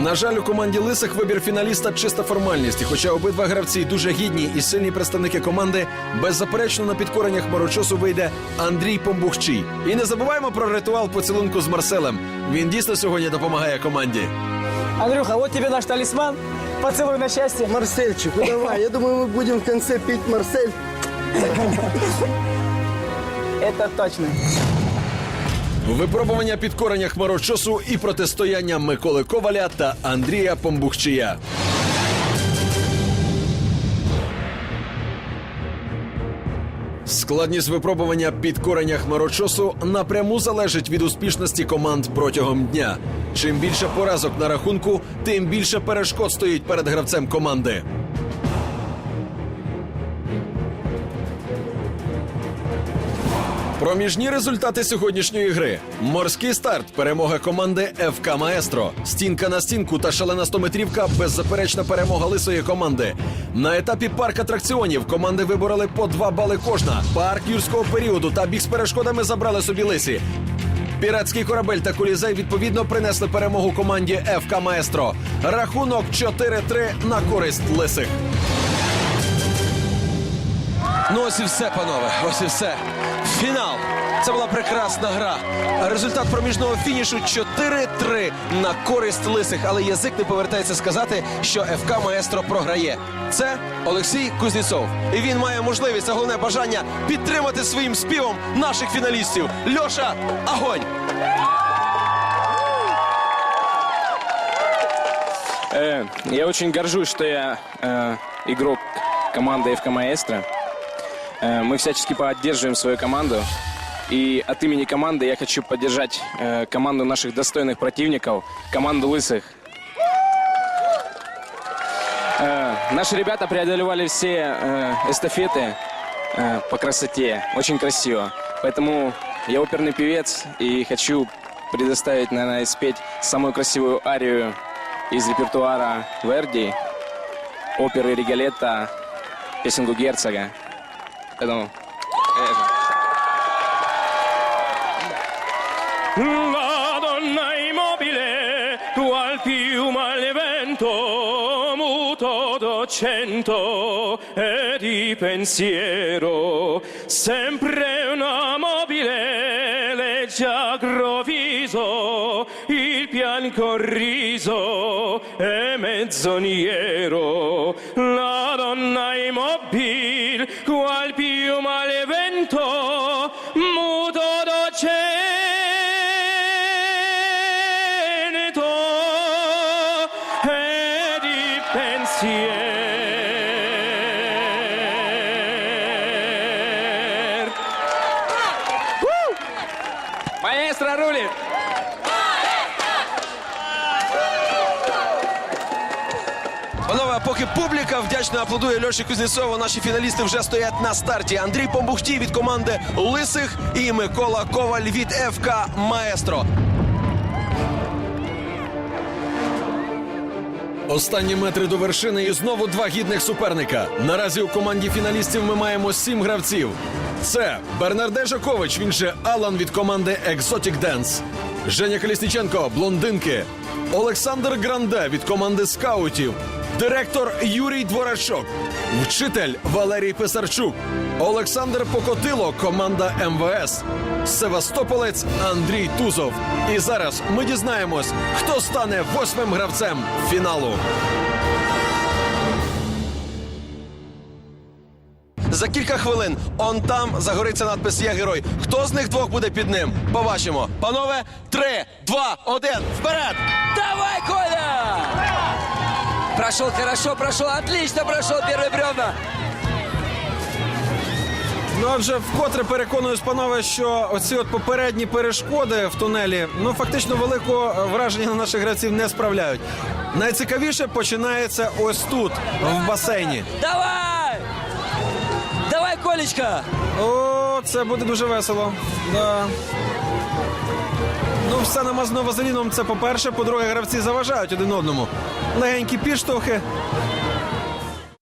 На жаль, у команді лисих вибір фіналіста чиста формальність. І хоча обидва гравці дуже гідні і сильні представники команди, беззаперечно на підкорення хмарочосу вийде Андрій Помбухчий. І не забуваємо про ритуал поцілунку з Марселем. Він дійсно сьогодні допомагає команді. Андрюха, вот тебе наш талисман. Поцелуй на счастье. Марсельчик, ну давай. Я думаю, мы будем в конце пить Марсель. Это точно. Випробування підкорення хмарочосу і протистояння Миколи Коваля та Андрія Помбухчия. Складність випробування підкорення хмарочосу напряму залежить від успішності команд протягом дня. Чим більше поразок на рахунку, тим більше перешкод стоїть перед гравцем команди. Проміжні результати сьогоднішньої гри: морський старт, перемога команди ФК Маестро, стінка на стінку та шалена стометрівка беззаперечна перемога лисої команди. На етапі парк атракціонів команди вибороли по два бали кожна. Парк юрського періоду та біг з перешкодами забрали собі лисі. Піратський корабель та колізей відповідно принесли перемогу команді ФК Маестро. Рахунок 4-3 на користь лисих. Ну ось і все, панове. Ось і все. Фінал. Це була прекрасна гра. Результат проміжного фінішу 4-3 на користь лисих. Але язик не повертається сказати, що ФК Маестро програє. Це Олексій Кузнєцов. І він має можливість, а головне бажання підтримати своїм співом наших фіналістів. Льоша, агонь! Э, Я очень горжусь, что я э, игрок команды ФК Маэстро. Э, Мы всячески поддерживаем свою команду. И от имени команды я хочу поддержать э, команду наших достойных противников, команду лысых. Э, Наши ребята преодолевали все эстафеты по красоте. Очень красиво. Поэтому я оперный певец и хочу предоставить, наверное, спеть самую красивую арию из репертуара Верди, оперы Риголетто, песенку Герцога. Eh, Pardon. Eh, esatto. La donna immobile, tu al fiume al vento, muto d'occento e di pensiero, sempre una mobile, legge aggroviso, il bianco riso e mezzoniero, la donna immobile dal più male vento, muto d'oceneto e di pensier. Maestra Rulli! Поки публіка вдячно аплодує Льоші Кузнєцову, наші фіналісти вже стоять на старті. Андрій Помбухтій від команди Лисих і Микола Коваль від ФК Маестро. Останні метри до вершини і знову два гідних суперника. Наразі у команді фіналістів ми маємо сім гравців. Це Бернарде Жакович, він же Алан від команди Exotic Dance, Женя Колісніченко, блондинки, Олександр Гранде від команди скаутів, директор Юрій Дворачок, вчитель Валерій Писарчук, Олександр Покотило, команда МВС, Севастополець Андрій Тузов. І зараз ми дізнаємось, хто стане восьмим гравцем фіналу. За кілька хвилин он там загориться надпис Я герой. Хто з них двох буде під ним? Побачимо. Панове, три, два, один, вперед! Давай, Коля! Прошел хорошо, прошел, отлично прошел первый бревна. Ну отже, вкотре переконуюсь, панове, що оці от попередні перешкоди в тунелі ну фактично великого враження на наших гравців не справляють. Найцікавіше починається ось тут, в басейні. Давай! Давай, Колечка! О, це буде дуже весело. Да. Ну, все намазно вазеліном, це по-перше. По-друге, гравці заважають один одному. Легенькі підштовхи.